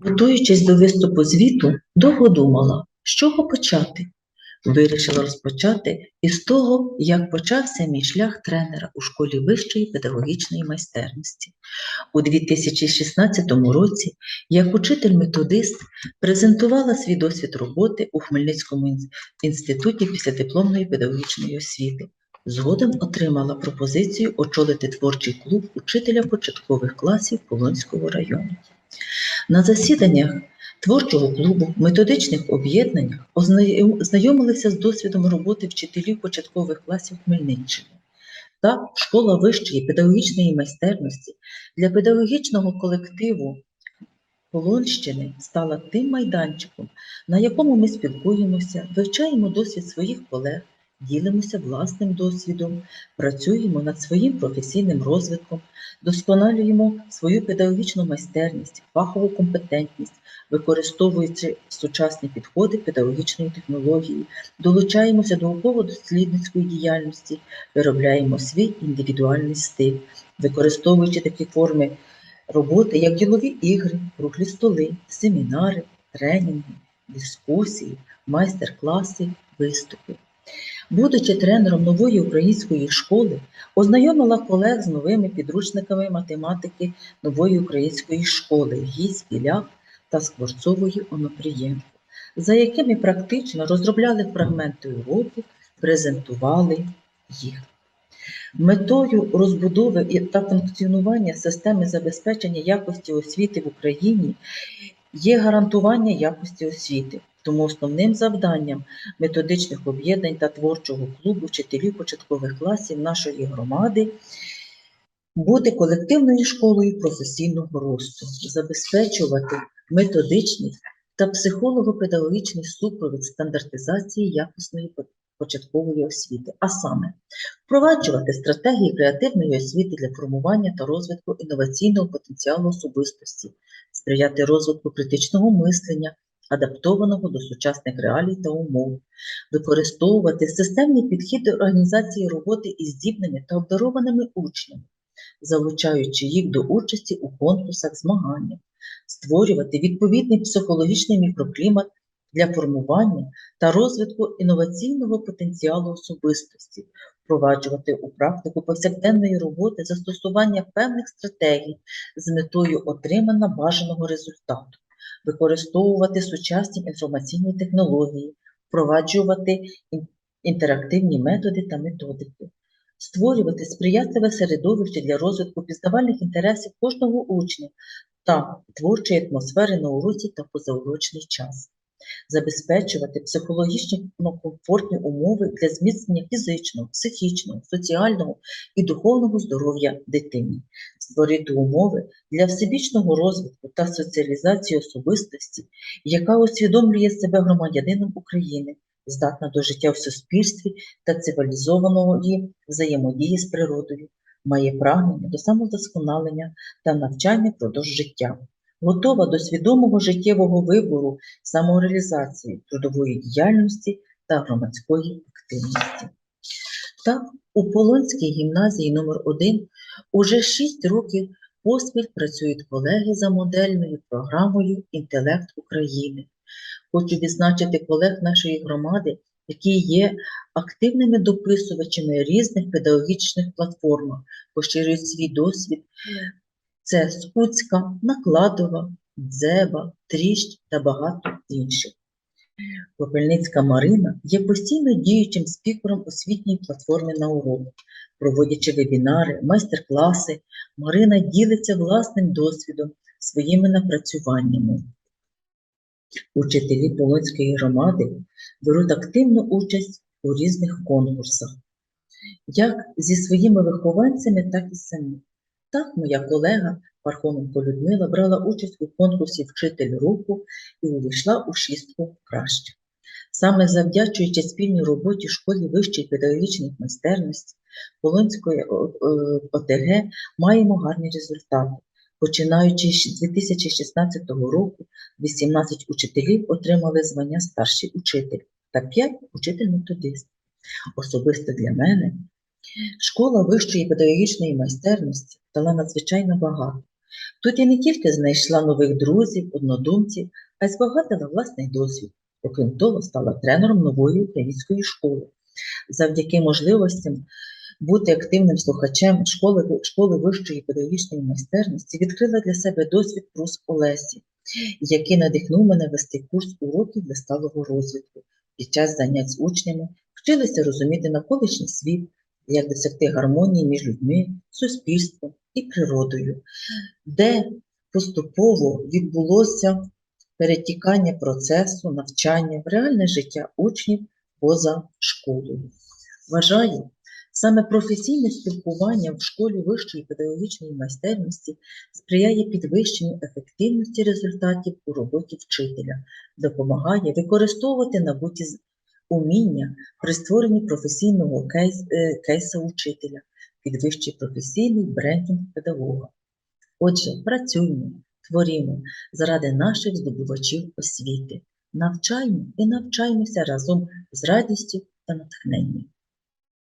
Готуючись до виступу звіту, довго думала, з чого почати. Вирішила розпочати із того, як почався мій шлях тренера у школі вищої педагогічної майстерності. У 2016 році, як учитель-методист, презентувала свій досвід роботи у Хмельницькому інституті післядипломної педагогічної освіти. Згодом отримала пропозицію очолити творчий клуб учителя початкових класів Полонського району. На засіданнях творчого клубу, методичних об'єднаннях ознайом- знайомилися з досвідом роботи вчителів початкових класів Хмельниччини. Так, школа вищої педагогічної майстерності для педагогічного колективу Полонщини стала тим майданчиком, на якому ми спілкуємося, вивчаємо досвід своїх колег, ділимося власним досвідом, працюємо над своїм професійним розвитком, досконалюємо свою педагогічну майстерність, фахову компетентність, використовуючи сучасні підходи педагогічної технології, долучаємося до науково-дослідницької діяльності, виробляємо свій індивідуальний стиль, використовуючи такі форми роботи, як ділові ігри, круглі столи, семінари, тренінги, дискусії, майстер-класи, виступи. Будучи тренером нової української школи, ознайомила колег з новими підручниками математики нової української школи Гісь, Біляк та Скворцової Онопрієнко, за якими практично розробляли фрагменти уроків, презентували їх. Метою розбудови та функціонування системи забезпечення якості освіти в Україні є гарантування якості освіти. Тому основним завданням методичних об'єднань та творчого клубу вчителів початкових класів нашої громади бути колективною школою професійного росту, забезпечувати методичний та психолого-педагогічний супровід стандартизації якісної початкової освіти, а саме впроваджувати стратегії креативної освіти для формування та розвитку інноваційного потенціалу особистості, сприяти розвитку критичного мислення, адаптованого до сучасних реалій та умов, використовувати системний підхід до організації роботи із здібними та обдарованими учнями, залучаючи їх до участі у конкурсах змаганнях, створювати відповідний психологічний мікроклімат для формування та розвитку інноваційного потенціалу особистості, впроваджувати у практику повсякденної роботи застосування певних стратегій з метою отримання бажаного результату, використовувати сучасні інформаційні технології, впроваджувати інтерактивні методи та методики, створювати сприятливе середовище для розвитку пізнавальних інтересів кожного учня та творчої атмосфери на уроці та позаурочний час забезпечувати психологічно комфортні умови для зміцнення фізичного, психічного, соціального і духовного здоров'я дитини, створити умови для всебічного розвитку та соціалізації особистості, яка усвідомлює себе громадянином України, здатна до життя в суспільстві та цивілізованої взаємодії з природою, має прагнення до самодосконалення та навчання впродовж життя. Готова до свідомого життєвого вибору самореалізації трудової діяльності та громадської активності. Так, у Полонській гімназії номер 1 уже 6 років поспіль працюють колеги за модельною програмою Інтелект України. Хочу відзначити колег нашої громади, які є активними дописувачами різних педагогічних платформ, поширюють свій досвід. Це Скуцька, Накладова, Дзеба, Тріщ та багато інших. Попельницька Марина є постійно діючим спікером освітньої платформи на урок. Проводячи вебінари, майстер-класи, Марина ділиться власним досвідом, своїми напрацюваннями. Учителі Полонської громади беруть активну участь у різних конкурсах, як зі своїми вихованцями, так і самі. Так, моя колега Пархоменко Людмила брала участь у конкурсі Вчитель руху і увійшла у шістку краще. Саме завдячуючи спільній роботі школі вищої педагогічної майстерності Полонської о- о- ОТГ маємо гарні результати. Починаючи з 2016 року, 18 учителів отримали звання старший учитель та 5 учитель-методист. Особисто для мене Школа вищої педагогічної майстерності дала надзвичайно багато. Тут я не тільки знайшла нових друзів, однодумців, а й збагатила власний досвід. Окрім того, стала тренером нової української школи. Завдяки можливостям бути активним слухачем школи, школи вищої педагогічної майстерності відкрила для себе досвід Прус Олесі, який надихнув мене вести курс уроків для сталого розвитку. Під час занять з учнями вчилися розуміти навколишній світ, як досягти гармонії між людьми, суспільством і природою, де поступово відбулося перетікання процесу навчання в реальне життя учнів поза школою. Вважаю, саме професійне спілкування в школі вищої педагогічної майстерності сприяє підвищенню ефективності результатів у роботі вчителя, допомагає використовувати набуті уміння при створенні професійного кейс, е, кейса учителя, підвищує професійний брендінг педагога. Отже, працюємо, творімо заради наших здобувачів освіти. навчаємо і навчаємося разом з радістю та натхненням.